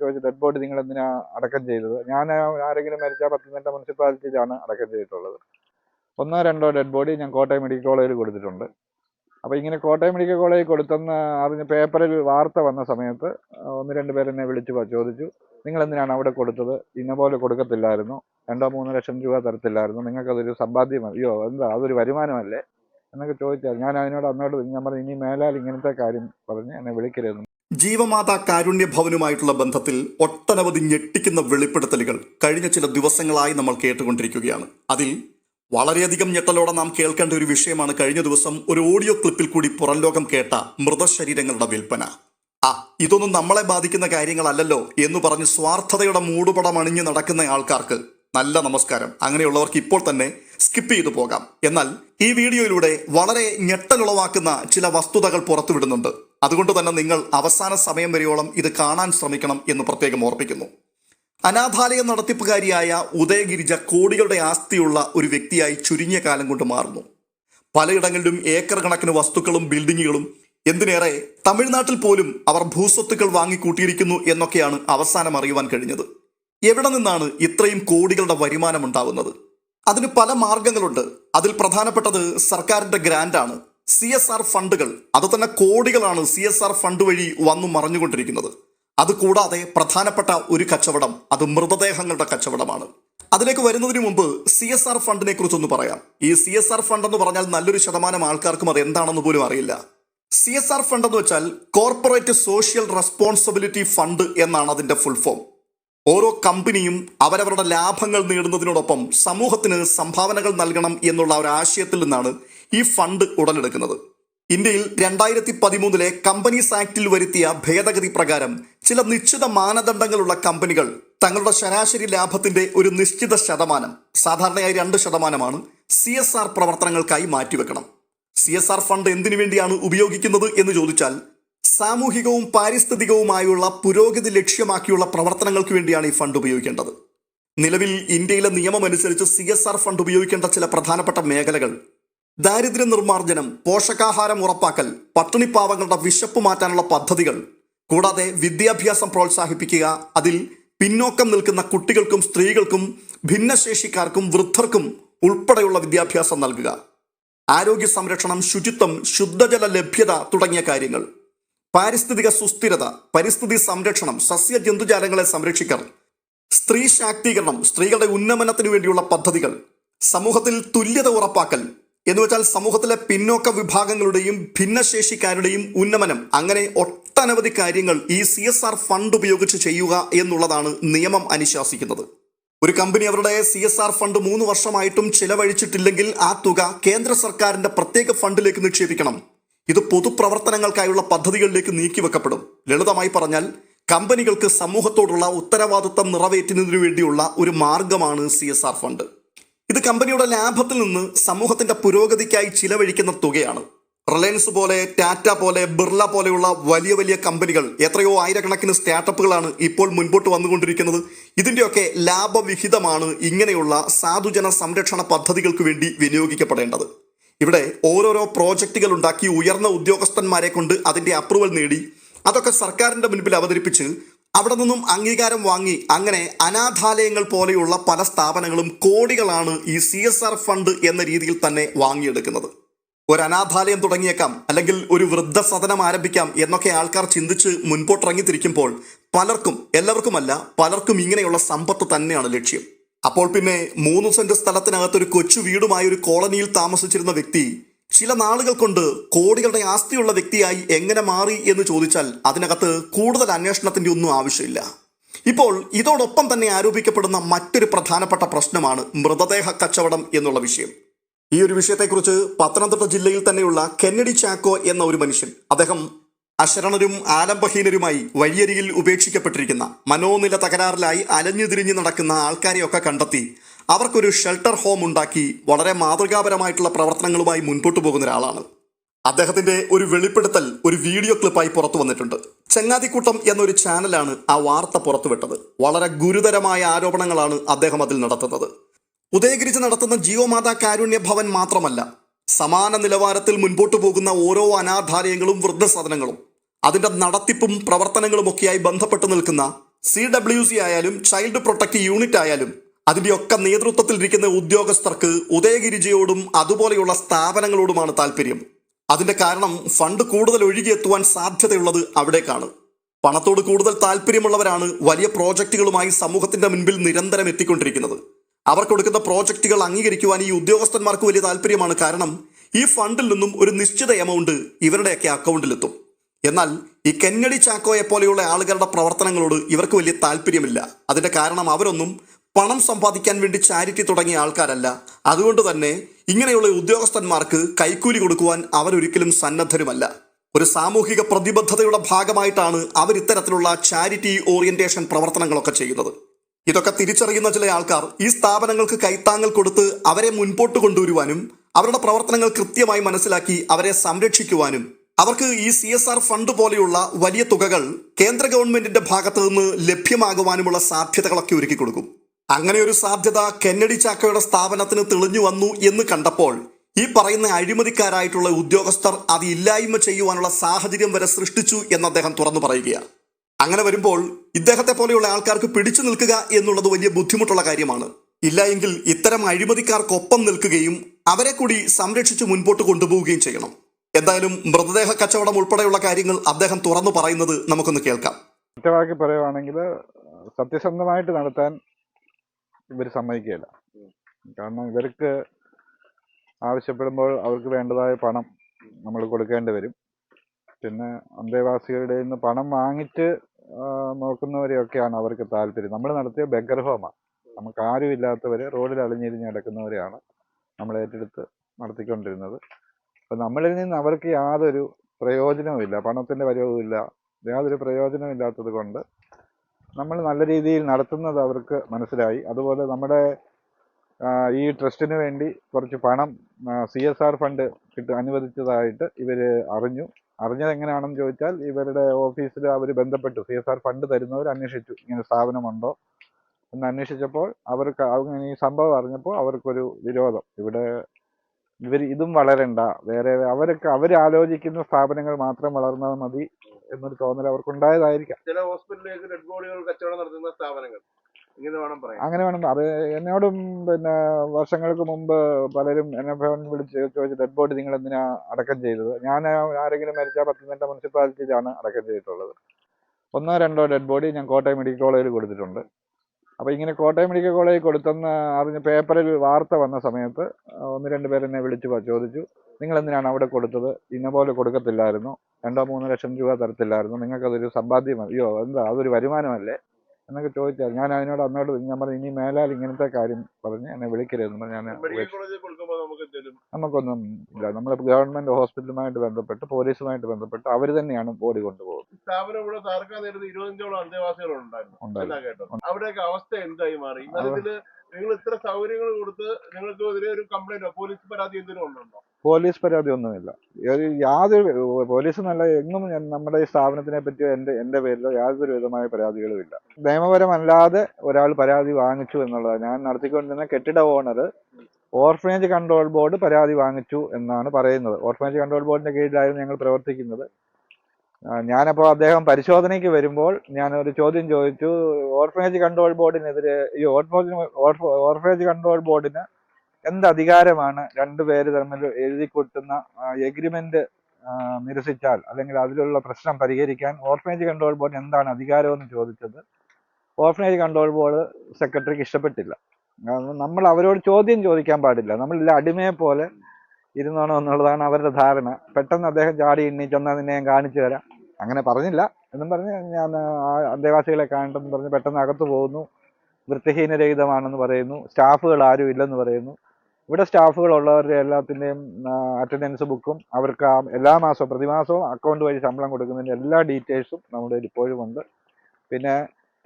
ചോദിച്ചു dead body നിങ്ങൾ എന്തിനാ അടക്കം ചെയ്തത്? ഞാൻ ആരെങ്കിലും മരിച്ചാൽ പത്തനംതിട്ട മുനിസിപ്പാലിറ്റിയിലാണ് അടക്കം ചെയ്തിട്ടുള്ളത്. ഒന്നോ രണ്ടോ ഡെഡ് ബോഡി ഞാൻ കോട്ടയം മെഡിക്കൽ കോളേജിൽ കൊടുത്തിട്ടുണ്ട്. അപ്പോൾ ഇങ്ങനെ കോട്ടയം മെഡിക്കൽ കോളേജിൽ കൊടുത്തെന്ന് അറിഞ്ഞ് പേപ്പറിൽ വാർത്ത വന്ന സമയത്ത് ഒന്ന് രണ്ട് പേരെന്നെ വിളിച്ചു ചോദിച്ചു നിങ്ങൾ എന്തിനാണ് അവിടെ കൊടുത്തത്? ഇന്ന പോലെ കൊടുക്കത്തില്ലായിരുന്നു. രണ്ടോ മൂന്നോ ലക്ഷം രൂപ തരത്തില്ലായിരുന്നു. നിങ്ങൾക്കതൊരു സമ്പാദ്യം അയ്യോ എന്താ അതൊരു വരുമാനമല്ലേ? എന്നൊക്കെ ചോദിച്ചാൽ ഞാൻ അതിനോട് അന്നോട് ഞാൻ പറഞ്ഞു ഇനി മേലാൽ ഇങ്ങനത്തെ കാര്യം പറഞ്ഞ് എന്നെ വിളിക്കരുതെന്ന് ജീവമാതാ കാരുണ്യ ഭവനുമായിട്ടുള്ള ബന്ധത്തിൽ ഒട്ടനവധി ഞെട്ടിക്കുന്ന വെളിപ്പെടുത്തലുകൾ കഴിഞ്ഞ ചില ദിവസങ്ങളായി നമ്മൾ കേട്ടുകൊണ്ടിരിക്കുകയാണ്. അതിൽ വളരെയധികം ഞെട്ടലോടെ നാം കേൾക്കേണ്ട ഒരു വിഷയമാണ് കഴിഞ്ഞ ദിവസം ഒരു ഓഡിയോ ക്ലിപ്പിൽ കൂടി പുറംലോകം കേട്ട മൃതശരീരങ്ങളുടെ വിൽപ്പന. ആ ഇതൊന്നും നമ്മളെ ബാധിക്കുന്ന കാര്യങ്ങളല്ലല്ലോ എന്ന് പറഞ്ഞ് സ്വാർത്ഥതയുടെ മൂടുപടം അണിഞ്ഞ് നടക്കുന്ന ആൾക്കാർക്ക് നല്ല നമസ്കാരം. അങ്ങനെയുള്ളവർക്ക് ഇപ്പോൾ തന്നെ സ്കിപ്പ് ചെയ്തു പോകാം. എന്നാൽ ഈ വീഡിയോയിലൂടെ വളരെ ഞെട്ടലുളവാക്കുന്ന ചില വസ്തുതകൾ പുറത്തുവിടുന്നുണ്ട്. അതുകൊണ്ട് തന്നെ നിങ്ങൾ അവസാന സമയം വരെയോളം ഇത് കാണാൻ ശ്രമിക്കണം എന്ന് പ്രത്യേകം ഓർപ്പിക്കുന്നു. അനാഥാലയ നടത്തിപ്പുകാരിയായ ഉദയഗിരിജ കോടികളുടെ ആസ്തിയുള്ള ഒരു വ്യക്തിയായി ചുരുങ്ങിയ കാലം കൊണ്ട് മാറുന്നു. പലയിടങ്ങളിലും ഏക്കർ കണക്കിന് വസ്തുക്കളും ബിൽഡിങ്ങുകളും എന്തിനേറെ തമിഴ്നാട്ടിൽ പോലും അവർ ഭൂസ്വത്തുക്കൾ വാങ്ങിക്കൂട്ടിയിരിക്കുന്നു എന്നൊക്കെയാണ് അവസാനം അറിയുവാൻ കഴിഞ്ഞത്. എവിടെ നിന്നാണ് ഇത്രയും കോടികളുടെ വരുമാനം ഉണ്ടാവുന്നത്? അതിന് പല മാർഗങ്ങളുണ്ട്. അതിൽ പ്രധാനപ്പെട്ടത് സർക്കാരിന്റെ ഗ്രാന്റാണ് സി എസ് ആർ ഫണ്ടുകൾ അത് തന്നെ കോടികളാണ് സി എസ് ആർ ഫണ്ട് വഴി വന്നു മറഞ്ഞുകൊണ്ടിരിക്കുന്നത്. അതുകൂടാതെ പ്രധാനപ്പെട്ട ഒരു കച്ചവടം അത് മൃതദേഹങ്ങളുടെ കച്ചവടമാണ്. അതിലേക്ക് വരുന്നതിന് മുമ്പ് സി എസ് ആർ ഫണ്ടിനെ കുറിച്ചൊന്ന് പറയാം. ഈ സി എസ് ആർ ഫണ്ട് എന്ന് പറഞ്ഞാൽ നല്ലൊരു ശതമാനം ആൾക്കാർക്കും അത് എന്താണെന്ന് പോലും അറിയില്ല. സി എസ് ആർ ഫണ്ട് എന്ന് വെച്ചാൽ കോർപ്പറേറ്റ് സോഷ്യൽ റെസ്പോൺസിബിലിറ്റി ഫണ്ട് എന്നാണ് അതിന്റെ ഫുൾ ഫോം. ഓരോ കമ്പനിയും അവരവരുടെ ലാഭങ്ങൾ നേടുന്നതിനോടൊപ്പം സമൂഹത്തിന് സംഭാവനകൾ നൽകണം എന്നുള്ള ഒരു ആശയത്തിൽ നിന്നാണ് ഈ ഫണ്ട് ഉടലെടുക്കുന്നത്. ഇന്ത്യയിൽ രണ്ടായിരത്തി പതിമൂന്നിലെ കമ്പനീസ് ആക്ടിൽ വരുത്തിയ ഭേദഗതി പ്രകാരം ചില നിശ്ചിത മാനദണ്ഡങ്ങളുള്ള കമ്പനികൾ തങ്ങളുടെ ശരാശരി ലാഭത്തിന്റെ ഒരു നിശ്ചിത ശതമാനം സാധാരണയായി രണ്ട് ശതമാനമാണ് സി എസ് ആർ പ്രവർത്തനങ്ങൾക്കായി മാറ്റിവെക്കണം. സി എസ് ആർ ഫണ്ട് എന്തിനു വേണ്ടിയാണ് ഉപയോഗിക്കുന്നത് എന്ന് ചോദിച്ചാൽ സാമൂഹികവും പാരിസ്ഥിതികവുമായുള്ള പുരോഗതി ലക്ഷ്യമാക്കിയുള്ള പ്രവർത്തനങ്ങൾക്ക് വേണ്ടിയാണ് ഈ ഫണ്ട് ഉപയോഗിക്കേണ്ടത്. നിലവിൽ ഇന്ത്യയിലെ നിയമമനുസരിച്ച് സി എസ് ആർ ഫണ്ട് ഉപയോഗിക്കേണ്ട ചില പ്രധാനപ്പെട്ട മേഖലകൾ ദാരിദ്ര്യ നിർമ്മാർജനം പോഷകാഹാരം ഉറപ്പാക്കൽ പട്ടിണിപ്പാവങ്ങളുടെ വിശപ്പ് മാറ്റാനുള്ള പദ്ധതികൾ. കൂടാതെ വിദ്യാഭ്യാസം പ്രോത്സാഹിപ്പിക്കുക അതിൽ പിന്നോക്കം നിൽക്കുന്ന കുട്ടികൾക്കും സ്ത്രീകൾക്കും ഭിന്നശേഷിക്കാർക്കും വൃദ്ധർക്കും ഉൾപ്പെടെയുള്ള വിദ്യാഭ്യാസം നൽകുക. ആരോഗ്യ സംരക്ഷണം ശുചിത്വം ശുദ്ധജല ലഭ്യത തുടങ്ങിയ കാര്യങ്ങൾ. പാരിസ്ഥിതിക സുസ്ഥിരത പരിസ്ഥിതി സംരക്ഷണം സസ്യ ജന്തുജാലങ്ങളെ സംരക്ഷിക്കൽ. സ്ത്രീ ശാക്തീകരണം സ്ത്രീകളുടെ ഉന്നമനത്തിനു വേണ്ടിയുള്ള പദ്ധതികൾ. സമൂഹത്തിൽ തുല്യത ഉറപ്പാക്കൽ. എന്ന് വെച്ചാൽ സമൂഹത്തിലെ പിന്നോക്ക വിഭാഗങ്ങളുടെയും ഭിന്നശേഷിക്കാരുടെയും ഉന്നമനം. അങ്ങനെ ഒട്ടനവധി കാര്യങ്ങൾ ഈ സി എസ് ആർ ഫണ്ട് ഉപയോഗിച്ച് ചെയ്യുക എന്നുള്ളതാണ് നിയമം അനുശാസിക്കുന്നത്. ഒരു കമ്പനി അവരുടെ സി എസ് ആർ ഫണ്ട് മൂന്ന് വർഷമായിട്ടും ചിലവഴിച്ചിട്ടില്ലെങ്കിൽ ആ തുക കേന്ദ്ര സർക്കാരിന്റെ പ്രത്യേക ഫണ്ടിലേക്ക് നിക്ഷേപിക്കണം. ഇത് പൊതുപ്രവർത്തനങ്ങൾക്കായുള്ള പദ്ധതികളിലേക്ക് നീക്കിവെക്കപ്പെടും. ലളിതമായി പറഞ്ഞാൽ കമ്പനികൾക്ക് സമൂഹത്തോടുള്ള ഉത്തരവാദിത്തം നിറവേറ്റുന്നതിനു വേണ്ടിയുള്ള ഒരു മാർഗമാണ് സി ഫണ്ട് കമ്പനിയുടെ ലാഭത്തിൽ നിന്ന് സമൂഹത്തിന്റെ പുരോഗതിക്കായി ചിലവഴിക്കുന്ന തുകയാണ്. റിലയൻസ് പോലെ ടാറ്റ പോലെ ബിർള പോലെയുള്ള വലിയ വലിയ കമ്പനികൾ എത്രയോ ആയിരക്കണക്കിന് സ്റ്റാർട്ടപ്പുകളാണ് ഇപ്പോൾ മുൻപോട്ട് വന്നുകൊണ്ടിരിക്കുന്നത്. ഇതിന്റെയൊക്കെ ലാഭവിഹിതമാണ് ഇങ്ങനെയുള്ള സാധുജന സംരക്ഷണ പദ്ധതികൾക്ക് വേണ്ടി വിനിയോഗിക്കപ്പെടേണ്ടത്. ഇവിടെ ഓരോരോ പ്രോജക്റ്റുകൾ ഉണ്ടാക്കി ഉയർന്ന ഉദ്യോഗസ്ഥന്മാരെ കൊണ്ട് അതിന്റെ അപ്രൂവൽ നേടി. അതൊക്കെ സർക്കാരിന്റെ മുൻപിൽ അവതരിപ്പിച്ച് അവിടെ നിന്നും അംഗീകാരം വാങ്ങി. അങ്ങനെ അനാഥാലയങ്ങൾ പോലെയുള്ള പല സ്ഥാപനങ്ങളും കോടികളാണ് ഈ സി എസ് ആർ ഫണ്ട് എന്ന രീതിയിൽ തന്നെ വാങ്ങിയെടുക്കുന്നത്. ഒരു അനാഥാലയം തുടങ്ങിയേക്കാം അല്ലെങ്കിൽ ഒരു വൃദ്ധസദനം ആരംഭിക്കാം എന്നൊക്കെ ആൾക്കാർ ചിന്തിച്ച് മുൻപോട്ടിറങ്ങിത്തിരിക്കുമ്പോൾ പലർക്കും എല്ലാവർക്കുമല്ല പലർക്കും ഇങ്ങനെയുള്ള സമ്പത്ത് തന്നെയാണ് ലക്ഷ്യം. അപ്പോൾ പിന്നെ മൂന്ന് സെന്റ് സ്ഥലത്തിനകത്ത് ഒരു കൊച്ചു വീടുമായി ഒരു കോളനിയിൽ താമസിച്ചിരുന്ന വ്യക്തി ചില നാളുകൾ കൊണ്ട് കോടികളുടെ ആസ്തിയുള്ള വ്യക്തിയായി എങ്ങനെ മാറി എന്ന് ചോദിച്ചാൽ അതിനകത്ത് കൂടുതൽ അന്വേഷണത്തിന്റെ ഒന്നും ആവശ്യമില്ല. ഇപ്പോൾ ഇതോടൊപ്പം തന്നെ ആരോപിക്കപ്പെടുന്ന മറ്റൊരു പ്രധാനപ്പെട്ട പ്രശ്നമാണ് മൃതദേഹ കച്ചവടം എന്നുള്ള വിഷയം. ഈ ഒരു വിഷയത്തെക്കുറിച്ച് പത്തനംതിട്ട ജില്ലയിൽ തന്നെയുള്ള കെന്നഡി ചാക്കോ എന്ന ഒരു മനുഷ്യൻ അദ്ദേഹം അശരണരും ആലംബഹീനരുമായി വഴിയരികിൽ ഉപേക്ഷിക്കപ്പെട്ടിരിക്കുന്ന മനോനില തകരാറിലായി അലഞ്ഞു തിരിഞ്ഞു നടക്കുന്ന ആൾക്കാരെയൊക്കെ കണ്ടെത്തി അവർക്കൊരു ഷെൽട്ടർ ഹോം ഉണ്ടാക്കി വളരെ മാതൃകാപരമായിട്ടുള്ള പ്രവർത്തനങ്ങളുമായി മുൻപോട്ട് പോകുന്ന ഒരാളാണ്. അദ്ദേഹത്തിന്റെ ഒരു വെളിപ്പെടുത്തൽ ഒരു വീഡിയോ ക്ലിപ്പായി പുറത്തു വന്നിട്ടുണ്ട്. ചങ്ങാതിക്കൂട്ടം എന്നൊരു ചാനലാണ് ആ വാർത്ത പുറത്തുവിട്ടത്. വളരെ ഗുരുതരമായ ആരോപണങ്ങളാണ് അദ്ദേഹം അതിൽ നടത്തുന്നത്. ഉദയഗിരിച്ച് നടത്തുന്ന ജിയോമാതാ കാരുണ്യ ഭവൻ മാത്രമല്ല സമാന നിലവാരത്തിൽ മുൻപോട്ട് പോകുന്ന ഓരോ അനാഥാലയങ്ങളും വൃദ്ധസദനങ്ങളും അതിന്റെ നടത്തിപ്പും പ്രവർത്തനങ്ങളും ഒക്കെയായി ബന്ധപ്പെട്ട് നിൽക്കുന്ന സി ഡബ്ല്യു സി ആയാലും ചൈൽഡ് പ്രൊട്ടക്റ്റ് യൂണിറ്റ് ആയാലും അതിന്റെയൊക്കെ നേതൃത്വത്തിൽ ഇരിക്കുന്ന ഉദ്യോഗസ്ഥർക്ക് ഉദയഗിരിജയോടും അതുപോലെയുള്ള സ്ഥാപനങ്ങളോടുമാണ് താല്പര്യം അതിന്റെ കാരണം ഫണ്ട് കൂടുതൽ ഒഴുകിയെത്തുവാൻ സാധ്യതയുള്ളത് അവിടേക്കാണ്. പണത്തോട് കൂടുതൽ താല്പര്യമുള്ളവരാണ് വലിയ പ്രോജക്റ്റുകളുമായി സമൂഹത്തിന്റെ മുൻപിൽ നിരന്തരം എത്തിക്കൊണ്ടിരിക്കുന്നത്. അവർ കൊടുക്കുന്ന പ്രോജക്റ്റുകൾ അംഗീകരിക്കുവാൻ ഈ ഉദ്യോഗസ്ഥന്മാർക്ക് വലിയ താല്പര്യമാണ് കാരണം ഈ ഫണ്ടിൽ നിന്നും ഒരു നിശ്ചിത എമൗണ്ട് ഇവരുടെയൊക്കെ അക്കൗണ്ടിലെത്തും. എന്നാൽ ഈ കെന്നടി ചാക്കോയെ പോലെയുള്ള ആളുകളുടെ പ്രവർത്തനങ്ങളോട് ഇവർക്ക് വലിയ താല്പര്യമില്ല അതിന്റെ കാരണം അവരൊന്നും പണം സമ്പാദിക്കാൻ വേണ്ടി ചാരിറ്റി തുടങ്ങിയ ആൾക്കാരല്ല. അതുകൊണ്ട് തന്നെ ഇങ്ങനെയുള്ള ഉദ്യോഗസ്ഥന്മാർക്ക് കൈക്കൂലി കൊടുക്കുവാൻ അവരൊരിക്കലും സന്നദ്ധരുമല്ല. ഒരു സാമൂഹിക പ്രതിബദ്ധതയുടെ ഭാഗമായിട്ടാണ് അവർ ഇത്തരത്തിലുള്ള ചാരിറ്റി ഓറിയന്റേഷൻ പ്രവർത്തനങ്ങളൊക്കെ ചെയ്യുന്നത്. ഇതൊക്കെ തിരിച്ചറിയുന്ന ചില ആൾക്കാർ ഈ സ്ഥാപനങ്ങൾക്ക് കൈത്താങ്ങൽ കൊടുത്ത് അവരെ മുൻപോട്ട് കൊണ്ടുവരുവാനും അവരുടെ പ്രവർത്തനങ്ങൾ കൃത്യമായി മനസ്സിലാക്കി അവരെ സംരക്ഷിക്കുവാനും അവർക്ക് ഈ സി എസ് ആർ ഫണ്ട് പോലെയുള്ള വലിയ തുകകൾ കേന്ദ്ര ഗവൺമെന്റിന്റെ ഭാഗത്തു നിന്ന് ലഭ്യമാകുവാനുമുള്ള സാധ്യതകളൊക്കെ ഒരുക്കി കൊടുക്കും അങ്ങനെ ഒരു സാധ്യത കെന്നഡി ചാക്കയുടെ സ്ഥാപനത്തിന് തെളിഞ്ഞു വന്നു എന്ന് കണ്ടപ്പോൾ ഈ പറയുന്ന അഴിമതിക്കാരായിട്ടുള്ള ഉദ്യോഗസ്ഥർ അത് ഇല്ലായ്മ ചെയ്യുവാനുള്ള സാഹചര്യം വരെ സൃഷ്ടിച്ചു എന്ന് അദ്ദേഹം തുറന്നു പറയുകയാണ് അങ്ങനെ വരുമ്പോൾ ഇദ്ദേഹത്തെ പോലെയുള്ള ആൾക്കാർക്ക് പിടിച്ചു നിൽക്കുക എന്നുള്ളത് വലിയ ബുദ്ധിമുട്ടുള്ള കാര്യമാണ്. ഇല്ല എങ്കിൽ ഇത്തരം അഴിമതിക്കാർക്കൊപ്പം നിൽക്കുകയും അവരെ കൂടി സംരക്ഷിച്ച് മുൻപോട്ട് കൊണ്ടുപോവുകയും ചെയ്യണം. എന്തായാലും മൃതദേഹ കച്ചവടം ഉൾപ്പെടെയുള്ള കാര്യങ്ങൾ അദ്ദേഹം തുറന്നു പറയുന്നത് നമുക്കൊന്ന് കേൾക്കാം. ഒറ്റവാക്കി പറയുവാണെങ്കിൽ സത്യസന്ധമായിട്ട് നടത്താൻ ഇവർ സമ്മതിക്കുകയില്ല. കാരണം ഇവർക്ക് ആവശ്യപ്പെടുമ്പോൾ അവർക്ക് വേണ്ടതായ പണം നമ്മൾ കൊടുക്കേണ്ടി വരും. പിന്നെ അന്തേവാസികളുടെ നിന്ന് പണം വാങ്ങിച്ച് നോക്കുന്നവരെയൊക്കെയാണ് അവർക്ക് താല്പര്യം. നമ്മൾ നടത്തിയ ബെഗർ ഹോമാണ് നമുക്ക് ആരും ഇല്ലാത്തവർ റോഡിൽ അളിഞ്ഞിരിഞ്ഞ് കിടക്കുന്നവരെയാണ് നമ്മൾ ഏറ്റെടുത്ത് നടത്തിക്കൊണ്ടിരുന്നത്. അപ്പം നമ്മളിൽ നിന്ന് അവർക്ക് യാതൊരു പ്രയോജനവുമില്ല പണത്തിന്റെ വരവുമില്ല യാതൊരു പ്രയോജനവും ഇല്ലാത്തത് കൊണ്ട് നമ്മൾ നല്ല രീതിയിൽ നടത്തുന്നത് അവർക്ക് മനസ്സിലായി. അതുപോലെ നമ്മുടെ ഈ ട്രസ്റ്റിന് വേണ്ടി കുറച്ച് പണം സി എസ് ആർ ഫണ്ട് കിട്ടി അനുവദിച്ചതായിട്ട് ഇവർ അറിഞ്ഞു. അറിഞ്ഞത് എങ്ങനെയാണെന്ന് ചോദിച്ചാൽ ഇവരുടെ ഓഫീസിൽ അവർ ബന്ധപ്പെട്ടു. സി എസ് ആർ ഫണ്ട് തരുന്നവർ അന്വേഷിച്ചു. ഇങ്ങനെ സ്ഥാപനമുണ്ടോ എന്ന് അന്വേഷിച്ചപ്പോൾ അവർക്ക് ഈ സംഭവം അറിഞ്ഞപ്പോൾ അവർക്കൊരു വിരോധം. ഇവിടെ ഇവർ ഇതും വളരണ്ട. വേറെ അവരൊക്കെ അവർ ആലോചിക്കുന്ന സ്ഥാപനങ്ങൾ മാത്രം വളർന്നാൽ മതി എന്നൊരു തോന്നൽ അവർക്കുണ്ടായതായിരിക്കാം. ചില ഹോസ്പിറ്റലിലേക്ക് ഡെഡ് ബോഡികൾ കച്ചവടം നടത്തുന്ന സ്ഥാപനങ്ങൾ. അങ്ങനെ വേണം. അത് എന്നോടും പിന്നെ വർഷങ്ങൾക്ക് മുമ്പ് പലരും എന്നെ ഫോൺ വിളിച്ച് ചോദിച്ചു ഡെഡ് ബോഡി നിങ്ങൾ എന്തിനാ അടക്കം ചെയ്തത്? ഞാൻ ആരെങ്കിലും മരിച്ച പത്തനംതിട്ട മുനിസിപ്പാലിറ്റിയിലാണ് അടക്കം ചെയ്തിട്ടുള്ളത്. ഒന്നോ രണ്ടോ ഡെഡ് ബോഡി ഞാൻ കോട്ടയം മെഡിക്കൽ കോളേജിൽ കൊടുത്തിട്ടുണ്ട്. അപ്പോൾ ഇങ്ങനെ കോട്ടയം മെഡിക്കൽ കോളേജിൽ കൊടുത്തെന്ന് അറിഞ്ഞ് പേപ്പറിൽ വാർത്ത വന്ന സമയത്ത് ഒന്ന് രണ്ട് പേരെന്നെ വിളിച്ചു ചോദിച്ചു നിങ്ങൾ എന്തിനാണ് അവിടെ കൊടുത്തത്? ഇന്ന പോലെ കൊടുക്കത്തില്ലായിരുന്നു. രണ്ടോ മൂന്നോ ലക്ഷം രൂപ തരത്തില്ലായിരുന്നു. നിങ്ങൾക്കതൊരു സമ്പാദ്യം അയ്യോ എന്താ അതൊരു വരുമാനമല്ലേ? എന്നൊക്കെ ചോദിച്ചാൽ ഞാൻ അതിനോട് അന്നോട് ഞാൻ പറഞ്ഞു ഇനി മേലാൽ ഇങ്ങനത്തെ കാര്യം പറഞ്ഞ് എന്നെ വിളിക്കരുതെന്ന് പറഞ്ഞു ഞാൻ നമുക്കൊന്നും ഇല്ല. നമ്മൾ ഗവൺമെന്റ് ഹോസ്പിറ്റലുമായിട്ട് ബന്ധപ്പെട്ട് പോലീസുമായിട്ട് ബന്ധപ്പെട്ട് അവർ തന്നെയാണ് ബോഡി കൊണ്ടുപോകുന്നത്. സ്ഥാപനം ഇവിടെ തകർക്കാൻ നേരത്തെ ഇരുപത്തഞ്ചോളം അന്തേവാസികൾ ഉണ്ടായിരുന്നു. ഉണ്ടായിരുന്നു. കേട്ടോ അവിടെയൊക്കെ അവസ്ഥ എന്തായി മാറി? നിങ്ങൾ ഇത്ര സൗകര്യങ്ങൾ കൊടുത്ത് നിങ്ങൾക്ക് എതിരെ ഒരു കംപ്ലൈന്റോ പോലീസ് പരാതി എന്തെങ്കിലും ഉണ്ടോ? പോലീസ് പരാതി ഒന്നുമില്ല യാതൊരു പോലീസ് നല്ല എങ്ങും നമ്മുടെ ഈ സ്ഥാപനത്തിനെ പറ്റിയോ എന്റെ എന്റെ പേരിലോ യാതൊരു വിധമായ പരാതികളും ഇല്ല. നിയമപരമല്ലാതെ ഒരാൾ പരാതി വാങ്ങിച്ചു എന്നുള്ളതാണ് ഞാൻ നടത്തിക്കൊണ്ടിരുന്ന കെട്ടിട ഓണർ ഓർഫനേജ് കൺട്രോൾ ബോർഡ് പരാതി വാങ്ങിച്ചു എന്നാണ് പറയുന്നത്. ഓർഫനേജ് കൺട്രോൾ ബോർഡിന്റെ കീഴിലായിരുന്നു ഞങ്ങൾ പ്രവർത്തിക്കുന്നത്. ഞാനപ്പോൾ അദ്ദേഹം പരിശോധനയ്ക്ക് വരുമ്പോൾ ഞാനൊരു ചോദ്യം ചോദിച്ചു ഓർഫനേജ് കൺട്രോൾ ബോർഡിനെതിരെ ഈ ഓർഫനേജ് ഓർഫനേജ് കൺട്രോൾ ബോർഡിന് എന്ത് അധികാരമാണ് രണ്ടുപേര് തമ്മിൽ എഴുതി കൊട്ടുന്ന എഗ്രിമെന്റ് നിരസിച്ചാൽ അല്ലെങ്കിൽ അതിലുള്ള പ്രശ്നം പരിഹരിക്കാൻ ഓർഫനേജ് കൺട്രോൾ ബോർഡിന് എന്താണ് അധികാരമെന്ന് ചോദിച്ചത്. ഓർഫനേജ് കൺട്രോൾ ബോർഡ് സെക്രട്ടറിക്ക് ഇഷ്ടപ്പെട്ടില്ല. നമ്മൾ അവരോട് ചോദ്യം ചോദിക്കാൻ പാടില്ല. നമ്മളില്ല അടിമയെ പോലെ ഇരുന്നോണോ എന്നുള്ളതാണ് അവരുടെ ധാരണ. പെട്ടെന്ന് അദ്ദേഹം ചാടി എണ്ണീച്ചൊന്നാൽ നിന്നെ ഞാൻ കാണിച്ചു തരാം. അങ്ങനെ പറഞ്ഞില്ല. എന്നും പറഞ്ഞ് ഞാൻ അന്തേവാസികളെ കാണട്ടെന്ന് പറഞ്ഞ് പെട്ടെന്ന് അകത്ത് പോകുന്നു. വൃത്തിഹീനരഹിതമാണെന്ന് പറയുന്നു. സ്റ്റാഫുകൾ ആരും ഇല്ലെന്ന് പറയുന്നു. ഇവിടെ സ്റ്റാഫുകൾ ഉള്ളവരുടെ എല്ലാത്തിന്റെയും അറ്റൻഡൻസ് ബുക്കും അവർക്ക് എല്ലാ മാസവും പ്രതിമാസവും അക്കൗണ്ട് വഴി ശമ്പളം കൊടുക്കുന്നതിന്റെ എല്ലാ ഡീറ്റെയിൽസും നമ്മുടെ ഇപ്പോഴും ഉണ്ട്. പിന്നെ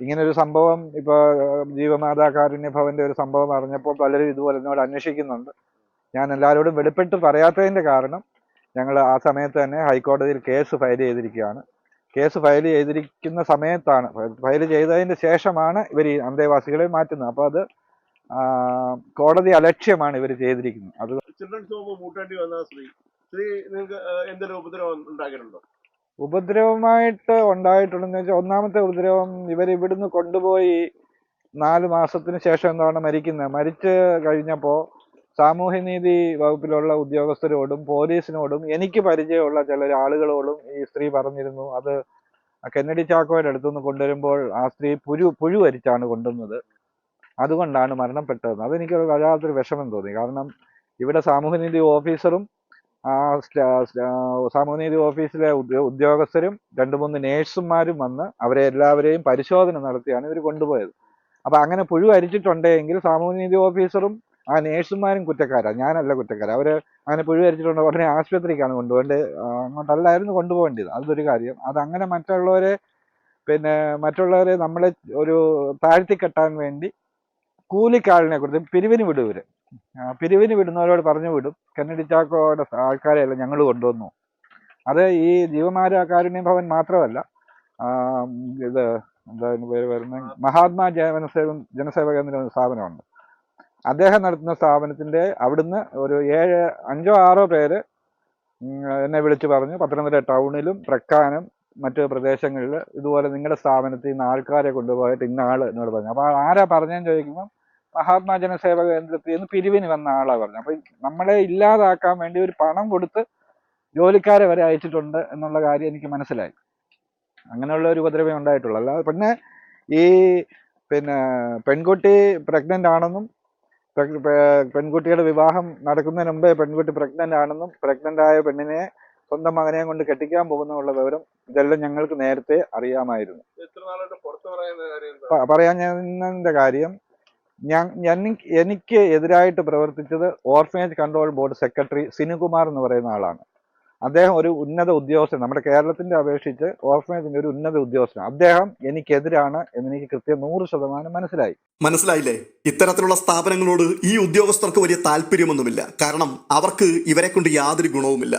ഇങ്ങനെ ഒരു സംഭവം ഇപ്പോൾ ജീവമാതാ കാരുണ്യ ഭവന്റെ ഒരു സംഭവം അറിഞ്ഞപ്പോൾ പലരും ഇതുപോലെ എന്നോട് അന്വേഷിക്കുന്നുണ്ട്. ഞാൻ എല്ലാവരോടും വെളിപ്പെട്ട് പറയാത്തതിന്റെ കാരണം ഞങ്ങൾ ആ സമയത്ത് തന്നെ ഹൈക്കോടതിയിൽ കേസ് ഫയൽ ചെയ്തിരിക്കുകയാണ്. കേസ് ഫയൽ ചെയ്തിരിക്കുന്ന സമയത്താണ് ഫയൽ ചെയ്തതിന് ശേഷമാണ് ഇവർ ഈ അന്തേവാസികളെ മാറ്റുന്നത്. അപ്പോൾ അത് കോടതി അലക്ഷ്യമാണ് ഇവർ ചെയ്തിരിക്കുന്നത്. അത് ചിൽഡ്രൻസ് ഹോം മൂട്ടേണ്ടി വന്ന സ്ത്രീ സ്ത്രീ നിങ്ങൾക്ക് എന്തെങ്കിലും ഉപദ്രവം ഉണ്ടാക്കിയിട്ടുണ്ടോ? ഉപദ്രവമായിട്ട് ഉണ്ടായിട്ടുണ്ടെന്ന് വെച്ചാൽ ഒന്നാമത്തെ ഉപദ്രവം ഇവർ ഇവിടുന്ന് കൊണ്ടുപോയി നാല് മാസത്തിന് ശേഷം എന്താണ് മരിക്കുന്നത്. മരിച്ച് കഴിഞ്ഞപ്പോൾ സാമൂഹ്യനീതി വകുപ്പിലുള്ള ഉദ്യോഗസ്ഥരോടും പോലീസിനോടും എനിക്ക് പരിചയമുള്ള ചില ആളുകളോടും ഈ സ്ത്രീ പറഞ്ഞിരുന്നു. അത് കെന്നഡി ചാക്കോയുടെ അടുത്തുനിന്ന് കൊണ്ടുവരുമ്പോൾ ആ സ്ത്രീ പുഴു പുഴു വരിച്ചാണ് കൊണ്ടുവന്നത്. അതുകൊണ്ടാണ് മരണപ്പെട്ടതെന്ന്. അതെനിക്ക് വല്ലാത്തൊരു വിഷമം തോന്നി. കാരണം ഇവിടെ സാമൂഹ്യനീതി ഓഫീസറും സാമൂഹ്യനീതി ഓഫീസിലെ ഉദ്യോഗസ്ഥരും രണ്ട് മൂന്ന് നേഴ്സുമാരും വന്ന് അവരെ എല്ലാവരെയും പരിശോധന നടത്തിയാണ് ഇവർ കൊണ്ടുപോയത്. അപ്പം അങ്ങനെ പുഴു അരിച്ചിട്ടുണ്ടെങ്കിൽ സാമൂഹ്യനീതി ഓഫീസറും ആ നേഴ്സുമാരും കുറ്റക്കാരാണ് ഞാനല്ല കുറ്റക്കാരൻ അവർ അങ്ങനെ പുഴു അരിച്ചിട്ടുണ്ട് ഉടനെ ആശുപത്രിക്കാണ് കൊണ്ടുപോകേണ്ടത് അങ്ങോട്ടല്ലായിരുന്നു കൊണ്ടുപോകേണ്ടത്. അതൊരു കാര്യം. അതങ്ങനെ മറ്റുള്ളവരെ പിന്നെ മറ്റുള്ളവരെ നമ്മളെ ഒരു താഴ്ത്തിക്കെട്ടാൻ വേണ്ടി കൂലിക്കാളിനെ കുറിച്ച് പിരിവിന് വിടും ഇവർ പിരിവിന് വിടുന്നവരോട് പറഞ്ഞു വിടും. കെന്നഡി ചാക്കോയുടെ ആൾക്കാരെയല്ല ഞങ്ങൾ കൊണ്ടുവന്നു. അത് ഈ ജീവമാര കാരുണ്യ ഭവൻ മാത്രമല്ല ഇത് എന്താ പേര് വരുന്നത്? മഹാത്മാ ജനസേവ ജനസേവ കേന്ദ്ര സ്ഥാപനമുണ്ട്. അദ്ദേഹം നടത്തുന്ന സ്ഥാപനത്തിന്റെ അവിടുന്ന് ഒരു ഏഴ് അഞ്ചോ ആറോ പേര് എന്നെ വിളിച്ചു പറഞ്ഞു. പത്തനംതിട്ട ടൗണിലും പ്രക്കാനം മറ്റു പ്രദേശങ്ങളിൽ ഇതുപോലെ നിങ്ങളുടെ സ്ഥാപനത്തിൽ നിന്ന് ആൾക്കാരെ കൊണ്ടുപോയിട്ട് ഇന്ന ആൾ എന്നോട് പറഞ്ഞു. അപ്പൊ ആരാ പറഞ്ഞെന്ന് ചോദിക്കുമ്പോൾ മഹാത്മാ ജനസേവ കേന്ദ്രത്തിൽ നിന്ന് പിരിവിന് വന്ന ആളാ പറഞ്ഞു അപ്പൊ നമ്മളെ ഇല്ലാതാക്കാൻ വേണ്ടി ഒരു പണം കൊടുത്ത് ജോലിക്കാരെ വരെ അയച്ചിട്ടുണ്ട് എന്നുള്ള കാര്യം എനിക്ക് മനസ്സിലായി. അങ്ങനെയുള്ള ഒരു ഉപദ്രവം ഉണ്ടായിട്ടുള്ളൂ. അല്ലാതെ പിന്നെ ഈ പിന്നെ പെൺകുട്ടി പ്രഗ്നന്റ് ആണെന്നും പെൺകുട്ടിയുടെ വിവാഹം നടക്കുന്നതിന് മുമ്പേ പെൺകുട്ടി പ്രഗ്നന്റ് ആണെന്നും പ്രഗ്നന്റ് ആയ പെണ്ണിനെ സ്വന്തം മകനെ കൊണ്ട് കെട്ടിക്കാൻ പോകുന്നുള്ള വിവരം ഇതെല്ലാം ഞങ്ങൾക്ക് നേരത്തെ അറിയാമായിരുന്നു. പറയാൻ ഞാനിന്റെ കാര്യം ഞാൻ എനിക്ക് എതിരായിട്ട് പ്രവർത്തിച്ചത് orphanage control board secretary Sinukumar എന്ന് പറയുന്ന ആളാണ്. അദ്ദേഹം ഒരു ഉന്നത ഉദ്യോഗസ്ഥൻ നമ്മുടെ കേരളത്തിന്റെ അപേക്ഷിച്ച് ഓർഫനേജിന്റെ ഒരു ഉന്നത ഉദ്യോഗസ്ഥൻ. അദ്ദേഹം എനിക്കെതിരാണ് എന്ന് എനിക്ക് കൃത്യം നൂറ് ശതമാനം മനസ്സിലായി. മനസ്സിലായില്ലേ? ഇത്തരത്തിലുള്ള സ്ഥാപനങ്ങളോട് ഈ ഉദ്യോഗസ്ഥർക്ക് വലിയ താല്പര്യമൊന്നുമില്ല. കാരണം അവർക്ക് ഇവരെ കൊണ്ട് യാതൊരു ഗുണവുമില്ല.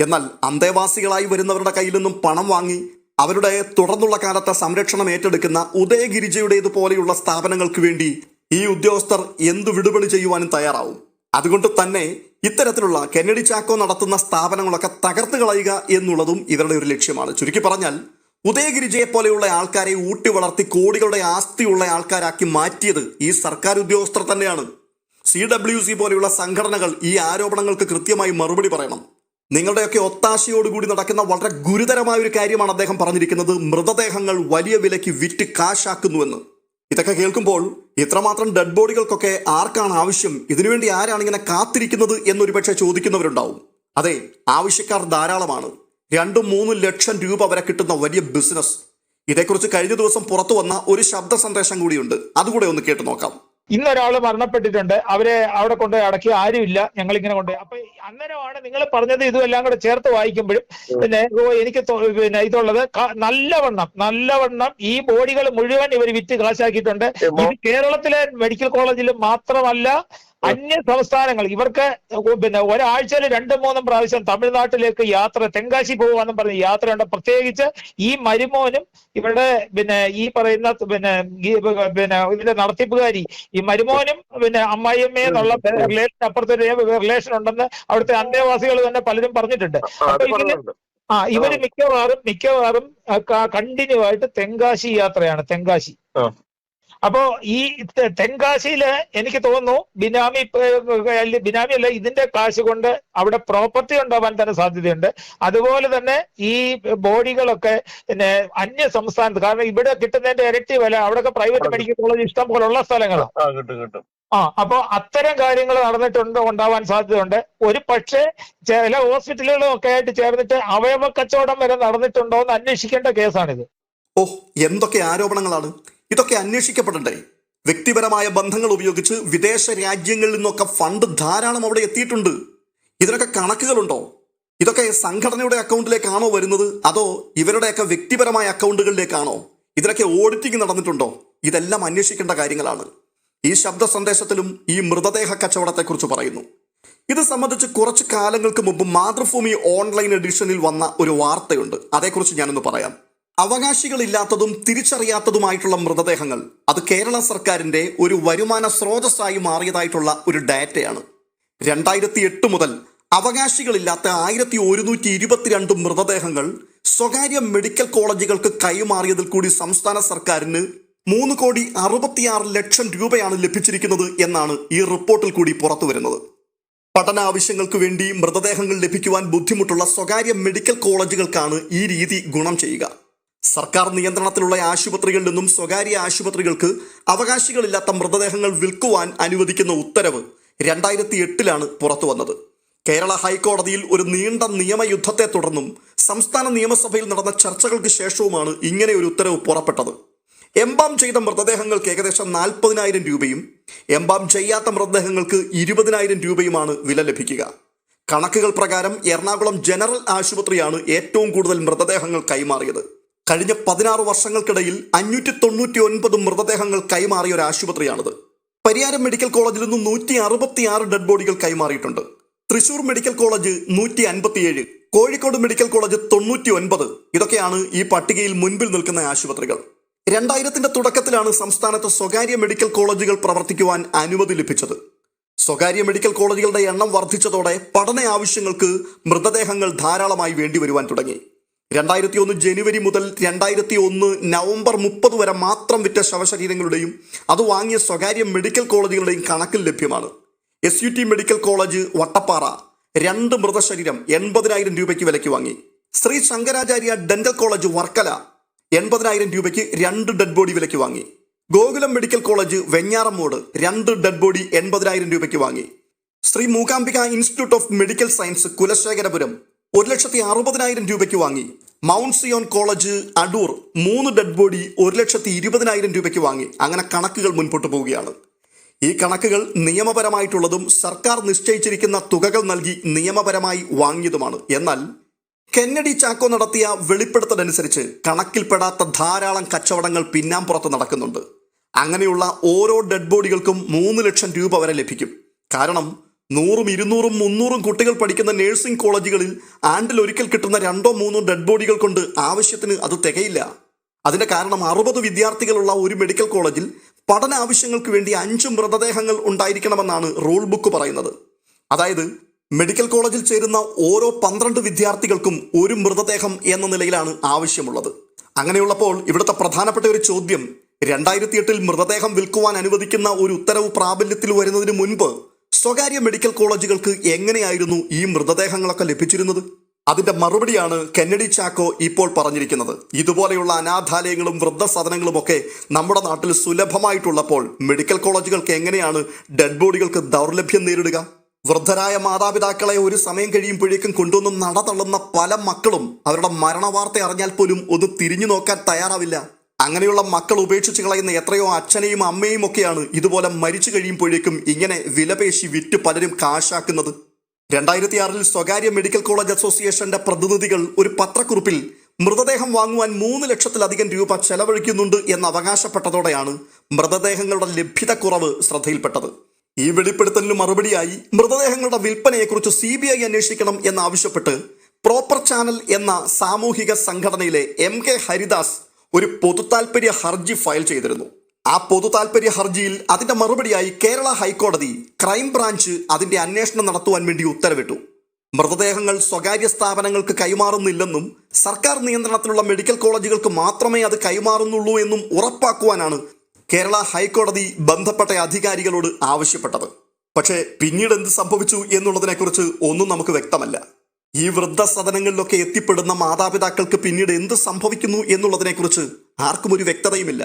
എന്നാൽ അന്തേവാസികളായി വരുന്നവരുടെ കയ്യിൽ നിന്നും പണം വാങ്ങി അവരുടെ തുടർന്നുള്ള കാലത്തെ സംരക്ഷണം ഏറ്റെടുക്കുന്ന ഉദയഗിരിജയുടേത് പോലെയുള്ള സ്ഥാപനങ്ങൾക്ക് വേണ്ടി ഈ ഉദ്യോഗസ്ഥർ എന്തു വിടുപണി ചെയ്യുവാനും തയ്യാറാവും. അതുകൊണ്ട് തന്നെ ഇത്തരത്തിലുള്ള കെന്നഡി ചാക്കോ നടത്തുന്ന സ്ഥാപനങ്ങളൊക്കെ തകർത്ത് കളയുക എന്നുള്ളതും ഇവരുടെ ഒരു ലക്ഷ്യമാണ്. ചുരുക്കി പറഞ്ഞാൽ ഉദയഗിരിജയെ പോലെയുള്ള ആൾക്കാരെ ഊട്ടി വളർത്തി കോടികളുടെ ആസ്തിയുള്ള ആൾക്കാരാക്കി മാറ്റിയത് ഈ സർക്കാർ ഉദ്യോഗസ്ഥർ തന്നെയാണ്. സി ഡബ്ല്യു സി പോലെയുള്ള സംഘടനകൾ ഈ ആരോപണങ്ങൾക്ക് കൃത്യമായി മറുപടി പറയണം. നിങ്ങളുടെയൊക്കെ ഒത്താശയോടുകൂടി നടക്കുന്ന വളരെ ഗുരുതരമായ ഒരു കാര്യമാണ് അദ്ദേഹം പറഞ്ഞിരിക്കുന്നത്. മൃതദേഹങ്ങൾ വലിയ വിലയ്ക്ക് വിറ്റ് കാശാക്കുന്നുവെന്ന്. ഇതൊക്കെ കേൾക്കുമ്പോൾ ഇത്രമാത്രം ഡെഡ് ബോഡികൾക്കൊക്കെ ആർക്കാണ് ആവശ്യം? ഇതിനുവേണ്ടി ആരാണ് ഇങ്ങനെ കാത്തിരിക്കുന്നത് എന്നൊരു പക്ഷെ ചോദിക്കുന്നവരുണ്ടാവും. അതെ ആവശ്യക്കാർ ധാരാളമാണ്. രണ്ടും മൂന്നും ലക്ഷം രൂപ വരെ കിട്ടുന്ന വലിയ ബിസിനസ് ഇതേക്കുറിച്ച് കഴിഞ്ഞ ദിവസം പുറത്തു വന്ന ഒരു ശബ്ദ സന്ദേശം കൂടിയുണ്ട്. അതുകൂടെ ഒന്ന് കേട്ടു നോക്കാം. ഇന്നൊരാൾ മരണപ്പെട്ടിട്ടുണ്ട്. അവരെ അവിടെ കൊണ്ടുപോയി അടക്കി ആരുമില്ല. ഞങ്ങൾ ഇങ്ങനെ കൊണ്ടുപോയി. അപ്പൊ അന്നേരമാണ് നിങ്ങൾ പറഞ്ഞത് ഇതുമെല്ലാം കൂടെ ചേർത്ത് വായിക്കുമ്പോഴും പിന്നെ എനിക്ക് പിന്നെ ഇതുള്ളത് നല്ലവണ്ണം നല്ലവണ്ണം ഈ ബോഡികൾ മുഴുവൻ ഇവർ വിറ്റ് കാശാക്കിയിട്ടുണ്ട്. ഇത് കേരളത്തിലെ മെഡിക്കൽ കോളേജിൽ മാത്രമല്ല അന്യ സംസ്ഥാനങ്ങൾ ഇവർക്ക് പിന്നെ ഒരാഴ്ചയിൽ രണ്ടും മൂന്നും പ്രാവശ്യം തമിഴ്നാട്ടിലേക്ക് യാത്ര തെങ്കാശി പോകുവാന്നും പറഞ്ഞ് യാത്രയുണ്ട്. പ്രത്യേകിച്ച് ഈ മരുമോനും ഇവരുടെ പിന്നെ ഈ പറയുന്ന പിന്നെ പിന്നെ ഇതിന്റെ നടത്തിപ്പുകാരി ഈ മരുമോനും പിന്നെ അമ്മായിയമ്മയും എന്നുള്ള റിലേഷൻ അപ്പുറത്തെ റിലേഷൻ ഉണ്ടെന്ന് അവിടുത്തെ അന്തേവാസികൾ തന്നെ പലരും പറഞ്ഞിട്ടുണ്ട്. അപ്പൊ ഇതിന് ആ ഇവർ മിക്കവാറും മിക്കവാറും കണ്ടിന്യൂ ആയിട്ട് തെങ്കാശി യാത്രയാണ് തെങ്കാശി. അപ്പോ ഈ തെങ്കാശിയിൽ എനിക്ക് തോന്നുന്നു ബിനാമി ഏ, ബിനാമി അല്ല ഇതിന്റെ കാശ് കൊണ്ട് അവിടെ പ്രോപ്പർട്ടി ഉണ്ടാവാൻ തന്നെ സാധ്യതയുണ്ട്. അതുപോലെ തന്നെ ഈ ബോഡികളൊക്കെ പിന്നെ അന്യ സംസ്ഥാനത്ത് കാരണം ഇവിടെ കിട്ടുന്നതിന്റെ ഇരട്ടി വില അവിടെയൊക്കെ പ്രൈവറ്റ് മെഡിക്കൽ കോളേജ് ഇഷ്ടം പോലുള്ള സ്ഥലങ്ങളാണ് ആ കിട്ടും കിട്ടും. ആ അപ്പൊ അത്തരം കാര്യങ്ങൾ നടന്നിട്ടുണ്ട് ഉണ്ടാവാൻ സാധ്യതയുണ്ട്. ഒരു പക്ഷേ ചില ഹോസ്പിറ്റലുകളും ഒക്കെ ആയിട്ട് ചേർന്നിട്ട് അവയവ കച്ചവടം വരെ നടന്നിട്ടുണ്ടോ എന്ന് അന്വേഷിക്കേണ്ട കേസാണിത്. ഓ എന്തൊക്കെ ആരോപണങ്ങളാണ്? ഇതൊക്കെ അന്വേഷിക്കപ്പെടണ്ടേ? വ്യക്തിപരമായ ബന്ധങ്ങൾ ഉപയോഗിച്ച് വിദേശ രാജ്യങ്ങളിൽ നിന്നൊക്കെ ഫണ്ട് ധാരാളം അവിടെ എത്തിയിട്ടുണ്ട്. ഇതിനൊക്കെ കണക്കുകളുണ്ടോ? ഇതൊക്കെ സംഘടനയുടെ അക്കൗണ്ടിലേക്കാണോ വരുന്നത്? അതോ ഇവരുടെയൊക്കെ വ്യക്തിപരമായ അക്കൗണ്ടുകളിലേക്കാണോ? ഇതിനൊക്കെ ഓഡിറ്റിംഗ് നടന്നിട്ടുണ്ടോ? ഇതെല്ലാം അന്വേഷിക്കേണ്ട കാര്യങ്ങളാണ്. ഈ ശബ്ദ സന്ദേശത്തിലും ഈ മൃതദേഹ കച്ചവടത്തെക്കുറിച്ച് പറയുന്നു. ഇത് സംബന്ധിച്ച് കുറച്ച് കാലങ്ങൾക്ക് മുമ്പ് മാതൃഭൂമി ഓൺലൈൻ എഡിഷനിൽ വന്ന ഒരു വാർത്തയുണ്ട്. അതേക്കുറിച്ച് ഞാനൊന്ന് പറയാം. അവകാശികളില്ലാത്തതും തിരിച്ചറിയാത്തതുമായിട്ടുള്ള മൃതദേഹങ്ങൾ. അത് കേരള സർക്കാരിന്റെ ഒരു വരുമാന സ്രോതസ്സായി മാറിയതായിട്ടുള്ള ഒരു ഡാറ്റയാണ്. രണ്ടായിരത്തി എട്ട് മുതൽ അവകാശികളില്ലാത്ത ആയിരത്തി ഒരുന്നൂറ്റി ഇരുപത്തിരണ്ട് മൃതദേഹങ്ങൾ സ്വകാര്യ മെഡിക്കൽ കോളേജുകൾക്ക് കൈമാറിയതിൽ കൂടി സംസ്ഥാന സർക്കാരിന് മൂന്ന് കോടി അറുപത്തിയാറ് ലക്ഷം രൂപയാണ് ലഭിച്ചിരിക്കുന്നത് എന്നാണ് ഈ റിപ്പോർട്ടിൽ കൂടി പുറത്തു വരുന്നത്. പഠന ആവശ്യങ്ങൾക്ക് വേണ്ടി മൃതദേഹങ്ങൾ ലഭിക്കുവാൻ ബുദ്ധിമുട്ടുള്ള സ്വകാര്യ മെഡിക്കൽ കോളേജുകൾക്കാണ് ഈ രീതി ഗുണം ചെയ്യുക. സർക്കാർ നിയന്ത്രണത്തിലുള്ള ആശുപത്രികളിൽ നിന്നും സ്വകാര്യ ആശുപത്രികൾക്ക് അവകാശികളില്ലാത്ത മൃതദേഹങ്ങൾ വിൽക്കുവാൻ അനുവദിക്കുന്ന ഉത്തരവ് രണ്ടായിരത്തി എട്ടിലാണ് പുറത്തു വന്നത് കേരള ഹൈക്കോടതിയിൽ ഒരു നീണ്ട നിയമയുദ്ധത്തെ തുടർന്നും സംസ്ഥാന നിയമസഭയിൽ നടന്ന ചർച്ചകൾക്ക് ശേഷവുമാണ് ഇങ്ങനെ ഒരു ഉത്തരവ് പുറപ്പെട്ടത്. എംബാം ചെയ്ത മൃതദേഹങ്ങൾക്ക് ഏകദേശം നാൽപ്പതിനായിരം രൂപയും എംബാം ചെയ്യാത്ത മൃതദേഹങ്ങൾക്ക് ഇരുപതിനായിരം രൂപയുമാണ് വില ലഭിക്കുക. കണക്കുകൾ പ്രകാരം എറണാകുളം ജനറൽ ആശുപത്രിയാണ് ഏറ്റവും കൂടുതൽ മൃതദേഹങ്ങൾ കൈമാറിയത്. കഴിഞ്ഞ പതിനാറ് വർഷങ്ങൾക്കിടയിൽ അഞ്ഞൂറ്റി തൊണ്ണൂറ്റി ഒൻപത് മൃതദേഹങ്ങൾ കൈമാറിയ ഒരു ആശുപത്രിയാണിത്. പരിയാരം മെഡിക്കൽ കോളേജിൽ നിന്ന് നൂറ്റി അറുപത്തിയാറ് ഡെഡ് ബോഡികൾ കൈമാറിയിട്ടുണ്ട്. തൃശൂർ മെഡിക്കൽ കോളേജ് നൂറ്റി അൻപത്തിയേഴ് കോഴിക്കോട് മെഡിക്കൽ കോളേജ് തൊണ്ണൂറ്റി ഒൻപത് ഇതൊക്കെയാണ് ഈ പട്ടികയിൽ മുൻപിൽ നിൽക്കുന്ന ആശുപത്രികൾ. രണ്ടായിരത്തിന്റെ തുടക്കത്തിലാണ് സംസ്ഥാനത്ത് സ്വകാര്യ മെഡിക്കൽ കോളേജുകൾ പ്രവർത്തിക്കുവാൻ അനുമതി ലഭിച്ചത്. സ്വകാര്യ മെഡിക്കൽ കോളേജുകളുടെ എണ്ണം വർദ്ധിച്ചതോടെ പഠന ആവശ്യങ്ങൾക്ക് മൃതദേഹങ്ങൾ ധാരാളമായി വേണ്ടിവരുവാൻ തുടങ്ങി. രണ്ടായിരത്തി ഒന്ന് ജനുവരി മുതൽ രണ്ടായിരത്തി ഒന്ന് നവംബർ മുപ്പത് വരെ മാത്രം വിറ്റ ശവശരീരങ്ങളുടെയും അത് വാങ്ങിയ സ്വകാര്യ മെഡിക്കൽ കോളേജുകളുടെയും കണക്കിൽ ലഭ്യമാണ്. S U T medical college Vattappara രണ്ട് മൃതശരീരം എൺപതിനായിരം രൂപയ്ക്ക് വിലയ്ക്ക് വാങ്ങി. ശ്രീ ശങ്കരാചാര്യ ഡെന്റൽ കോളേജ് വർക്കല എൺപതിനായിരം രൂപയ്ക്ക് രണ്ട് ഡെഡ് ബോഡി വിലയ്ക്ക് വാങ്ങി. ഗോകുലം മെഡിക്കൽ കോളേജ് വെഞ്ഞാറമ്മൂട് രണ്ട് ഡെഡ് ബോഡി എൺപതിനായിരം രൂപയ്ക്ക് വാങ്ങി. Shri Mookambika institute of medical science Kulasekharapuram ഒരു ലക്ഷത്തി അറുപതിനായിരം രൂപയ്ക്ക് വാങ്ങി. മൗണ്ട് സിയോൺ കോളേജ് അടൂർ മൂന്ന് ഡെഡ് ബോഡി ഒരു ലക്ഷത്തി ഇരുപതിനായിരം രൂപയ്ക്ക് വാങ്ങി. അങ്ങനെ കണക്കുകൾ മുൻപോട്ട് പോവുകയാണ്. ഈ കണക്കുകൾ നിയമപരമായിട്ടുള്ളതും സർക്കാർ നിശ്ചയിച്ചിരിക്കുന്ന തുകകൾ നൽകി നിയമപരമായി വാങ്ങിയതുമാണ്. എന്നാൽ കെന്നഡി ചാക്കോ നടത്തിയ വെളിപ്പെടുത്തലനുസരിച്ച് കണക്കിൽപ്പെടാത്ത ധാരാളം കച്ചവടങ്ങൾ പിന്നാമ്പുറത്ത് നടക്കുന്നുണ്ട്. അങ്ങനെയുള്ള ഓരോ ഡെഡ് ബോഡികൾക്കും മൂന്ന് ലക്ഷം രൂപ വരെ ലഭിക്കും. കാരണം നൂറും ഇരുന്നൂറും മുന്നൂറും കുട്ടികൾ പഠിക്കുന്ന നഴ്സിംഗ് കോളേജുകളിൽ ആണ്ടിൽ ഒരിക്കൽ കിട്ടുന്ന രണ്ടോ മൂന്നോ ഡെഡ് ബോഡികൾ കൊണ്ട് ആവശ്യത്തിന് അത് തികയില്ല. അതിന്റെ കാരണം അറുപത് വിദ്യാർത്ഥികളുള്ള ഒരു മെഡിക്കൽ കോളേജിൽ പഠന ആവശ്യങ്ങൾക്ക് വേണ്ടി അഞ്ച് മൃതദേഹങ്ങൾ ഉണ്ടായിരിക്കണമെന്നാണ് റൂൾ ബുക്ക് പറയുന്നത്. അതായത് മെഡിക്കൽ കോളേജിൽ ചേരുന്ന ഓരോ പന്ത്രണ്ട് വിദ്യാർത്ഥികൾക്കും ഒരു മൃതദേഹം എന്ന നിലയിലാണ് ആവശ്യമുള്ളത്. അങ്ങനെയുള്ളപ്പോൾ ഇവിടുത്തെ പ്രധാനപ്പെട്ട ഒരു ചോദ്യം രണ്ടായിരത്തി എട്ടിൽ മൃതദേഹം വിൽക്കുവാൻ അനുവദിക്കുന്ന ഒരു ഉത്തരവ് പ്രാബല്യത്തിൽ വരുന്നതിന് മുൻപ് സ്വകാര്യ മെഡിക്കൽ കോളേജുകൾക്ക് എങ്ങനെയായിരുന്നു ഈ മൃതദേഹങ്ങളൊക്കെ ലഭിച്ചിരുന്നത്? അതിന്റെ മറുപടിയാണ് കെന്നഡി ചാക്കോ ഇപ്പോൾ പറഞ്ഞിരിക്കുന്നത്. ഇതുപോലെയുള്ള അനാഥാലയങ്ങളും വൃദ്ധസദനങ്ങളും ഒക്കെ നമ്മുടെ നാട്ടിൽ സുലഭമായിട്ടുള്ളപ്പോൾ മെഡിക്കൽ കോളേജുകൾക്ക് എങ്ങനെയാണ് ഡെഡ് ബോഡികൾക്ക് ദൗർലഭ്യം നേരിടുക? വൃദ്ധരായ മാതാപിതാക്കളെ ഒരു സമയം കഴിയുമ്പോഴേക്കും കൊണ്ടുവന്ന് നടതള്ളുന്ന പല മക്കളും അവരുടെ മരണവാർത്ത അറിഞ്ഞാൽ പോലും ഒന്ന് തിരിഞ്ഞു നോക്കാൻ തയ്യാറാവില്ല. അങ്ങനെയുള്ള മക്കൾ ഉപേക്ഷിച്ച് കളയുന്ന എത്രയോ അച്ഛനെയും അമ്മയും ഒക്കെയാണ് ഇതുപോലെ മരിച്ചു കഴിയുമ്പോഴേക്കും ഇങ്ങനെ വിലപേശി വിറ്റ് പലരും കാശാക്കുന്നത്. രണ്ടായിരത്തി ആറിൽ സ്വകാര്യ മെഡിക്കൽ കോളേജ് അസോസിയേഷന്റെ പ്രതിനിധികൾ ഒരു പത്രക്കുറിപ്പിൽ മൃതദേഹം വാങ്ങുവാൻ മൂന്ന് ലക്ഷത്തിലധികം രൂപ ചെലവഴിക്കുന്നുണ്ട് എന്ന് അവകാശപ്പെട്ടതോടെയാണ് മൃതദേഹങ്ങളുടെ ലഭ്യത ലഭ്യതക്കുറവ് ശ്രദ്ധയിൽപ്പെട്ടത്. ഈ വെളിപ്പെടുത്തലിന് മറുപടിയായി മൃതദേഹങ്ങളുടെ വിൽപ്പനയെക്കുറിച്ച് സി ബി ഐ അന്വേഷിക്കണം എന്നാവശ്യപ്പെട്ട് പ്രോപ്പർ ചാനൽ എന്ന സാമൂഹിക സംഘടനയിലെ എം കെ ഹരിദാസ് ഒരു പൊതു താല്പര്യ ഹർജി ഫയൽ ചെയ്തിരുന്നു. ആ പൊതു താല്പര്യ ഹർജിയിൽ അതിന്റെ മറുപടിയായി കേരള ഹൈക്കോടതി ക്രൈം ബ്രാഞ്ച് അതിന്റെ അന്വേഷണം നടത്തുവാൻ വേണ്ടി ഉത്തരവിട്ടു. മൃതദേഹങ്ങൾ സ്വകാര്യ സ്ഥാപനങ്ങൾക്ക് കൈമാറുന്നില്ലെന്നും സർക്കാർ നിയന്ത്രണത്തിലുള്ള മെഡിക്കൽ കോളേജുകൾക്ക് മാത്രമേ അത് കൈമാറുന്നുള്ളൂ എന്നും ഉറപ്പാക്കുവാനാണ് കേരള ഹൈക്കോടതി ബന്ധപ്പെട്ട അധികാരികളോട് ആവശ്യപ്പെട്ടത്. പക്ഷേ പിന്നീട് എന്ത് സംഭവിച്ചു എന്നുള്ളതിനെക്കുറിച്ച് ഒന്നും നമുക്ക് വ്യക്തമല്ല. ഈ വൃദ്ധസദനങ്ങളിലൊക്കെ എത്തിപ്പെടുന്ന മാതാപിതാക്കൾക്ക് പിന്നീട് എന്ത് സംഭവിക്കുന്നു എന്നുള്ളതിനെക്കുറിച്ച് ആർക്കും ഒരു വ്യക്തതയുമില്ല.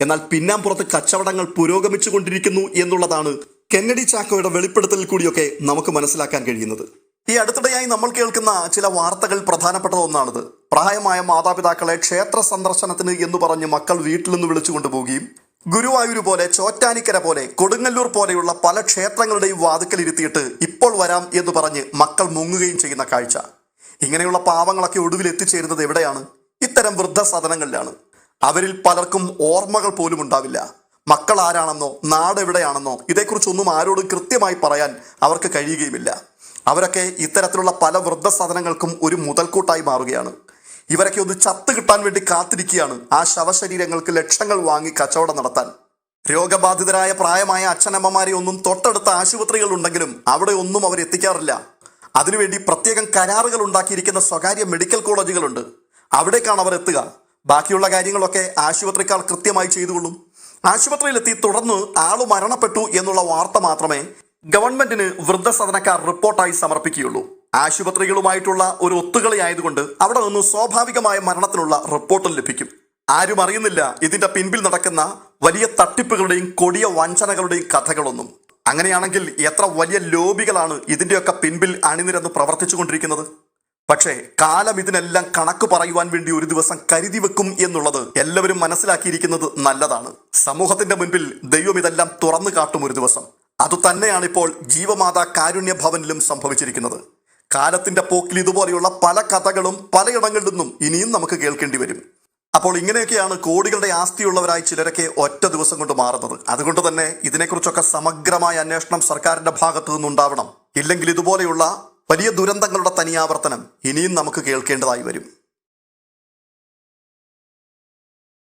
എന്നാൽ പിന്നാമ്പുറത്ത് കച്ചവടങ്ങൾ പുരോഗമിച്ചു കൊണ്ടിരിക്കുന്നു എന്നുള്ളതാണ് കെന്നഡി ചാക്കോയുടെ വെളിപ്പെടുത്തലിൽ കൂടിയൊക്കെ നമുക്ക് മനസ്സിലാക്കാൻ കഴിയുന്നത്. ഈ അടുത്തിടെയായി നമ്മൾ കേൾക്കുന്ന ചില വാർത്തകൾ പ്രധാനപ്പെട്ട ഒന്നാണിത്. പ്രായമായ മാതാപിതാക്കളെ ക്ഷേത്ര സന്ദർശനത്തിന് എന്ന് പറഞ്ഞ് മക്കൾ വീട്ടിൽ നിന്ന് വിളിച്ചു കൊണ്ടുപോവുകയും ഗുരുവായൂർ പോലെ ചോറ്റാനിക്കര പോലെ കൊടുങ്ങല്ലൂർ പോലെയുള്ള പല ക്ഷേത്രങ്ങളുടെയും വാതുക്കൽ ഇരുത്തിയിട്ട് ഇപ്പോൾ വരാം എന്ന് പറഞ്ഞ് മക്കൾ മുങ്ങുകയും ചെയ്യുന്ന കാഴ്ച. ഇങ്ങനെയുള്ള പാവങ്ങളൊക്കെ ഒടുവിൽ എത്തിച്ചേരുന്നത് എവിടെയാണ്? ഇത്തരം വൃദ്ധസദനങ്ങളിലാണ്. അവരിൽ പലർക്കും ഓർമ്മകൾ പോലും ഉണ്ടാവില്ല. മക്കൾ ആരാണെന്നോ നാട് എവിടെയാണെന്നോ ഇതേക്കുറിച്ചൊന്നും ആരോടും കൃത്യമായി പറയാൻ അവർക്ക് കഴിയുകയുമില്ല. അവരൊക്കെ ഇത്തരത്തിലുള്ള പല വൃദ്ധസദനങ്ങൾക്കും ഒരു മുതൽക്കൂട്ടായി മാറുകയാണ്. ഇവരൊക്കെ ഒന്ന് ചത്ത് കിട്ടാൻ വേണ്ടി കാത്തിരിക്കുകയാണ്. ആ ശവശരീരങ്ങൾക്ക് ലക്ഷങ്ങൾ വാങ്ങി കച്ചവടം നടത്താൻ. രോഗബാധിതരായ പ്രായമായ അച്ഛനമ്മമാരെ ഒന്നും തൊട്ടടുത്ത ആശുപത്രികൾ ഉണ്ടെങ്കിലും അവിടെ ഒന്നും അവർ എത്തിക്കാറില്ല. അതിനുവേണ്ടി പ്രത്യേകം കരാറുകൾ ഉണ്ടാക്കിയിരിക്കുന്ന സ്വകാര്യ മെഡിക്കൽ കോളേജുകളുണ്ട്. അവിടേക്കാണ് അവർ എത്തുക. ബാക്കിയുള്ള കാര്യങ്ങളൊക്കെ ആശുപത്രിക്കാർ കൃത്യമായി ചെയ്തുകൊള്ളും. ആശുപത്രിയിലെത്തി തുടർന്ന് ആൾ മരണപ്പെട്ടു എന്നുള്ള വാർത്ത മാത്രമേ ഗവൺമെന്റിന് വൃദ്ധസദനക്കാർ റിപ്പോർട്ടായി സമർപ്പിക്കുകയുള്ളൂ. ആശുപത്രികളുമായിട്ടുള്ള ഒരു ഒത്തുകളി ആയതുകൊണ്ട് അവിടെ നിന്ന് സ്വാഭാവികമായ മരണത്തിനുള്ള റിപ്പോർട്ടും ലഭിക്കും. ആരും അറിയുന്നില്ല ഇതിന്റെ പിൻപിൽ നടക്കുന്ന വലിയ തട്ടിപ്പുകളുടെയും കൊടിയ വഞ്ചനകളുടെയും കഥകളൊന്നും. അങ്ങനെയാണെങ്കിൽ എത്ര വലിയ ലോബികളാണ് ഇതിന്റെയൊക്കെ പിൻപിൽ അണിനിരന്ന് പ്രവർത്തിച്ചുകൊണ്ടിരിക്കുന്നത്? പക്ഷേ കാലം ഇതിനെല്ലാം കണക്ക് പറയുവാൻ വേണ്ടി ഒരു ദിവസം കരുതി വെക്കും എന്നുള്ളത് എല്ലാവരും മനസ്സിലാക്കിയിരിക്കുന്നത് നല്ലതാണ്. സമൂഹത്തിന്റെ മുൻപിൽ ദൈവം ഇതെല്ലാം തുറന്നു കാട്ടും ഒരു ദിവസം. അതുതന്നെയാണ് ഇപ്പോൾ ജീവമാതാ കാരുണ്യ ഭവനിലും സംഭവിച്ചിരിക്കുന്നത്. കാലത്തിന്റെ പോക്കിൽ ഇതുപോലെയുള്ള പല കഥകളും പലയിടങ്ങളിൽ നിന്നും ഇനിയും നമുക്ക് കേൾക്കേണ്ടി വരും. അപ്പോൾ ഇങ്ങനെയൊക്കെയാണ് കോടികളുടെ ആസ്തിയുള്ളവരായി ചിലരൊക്കെ ഒറ്റ ദിവസം കൊണ്ട് മാറുന്നത്. അതുകൊണ്ട് തന്നെ ഇതിനെക്കുറിച്ചൊക്കെ സമഗ്രമായ അന്വേഷണം സർക്കാരിന്റെ ഭാഗത്തു നിന്നുണ്ടാവണം. ഇല്ലെങ്കിൽ ഇതുപോലെയുള്ള വലിയ ദുരന്തങ്ങളുടെ തനിയാവർത്തനം ഇനിയും നമുക്ക് കേൾക്കേണ്ടതായി വരും.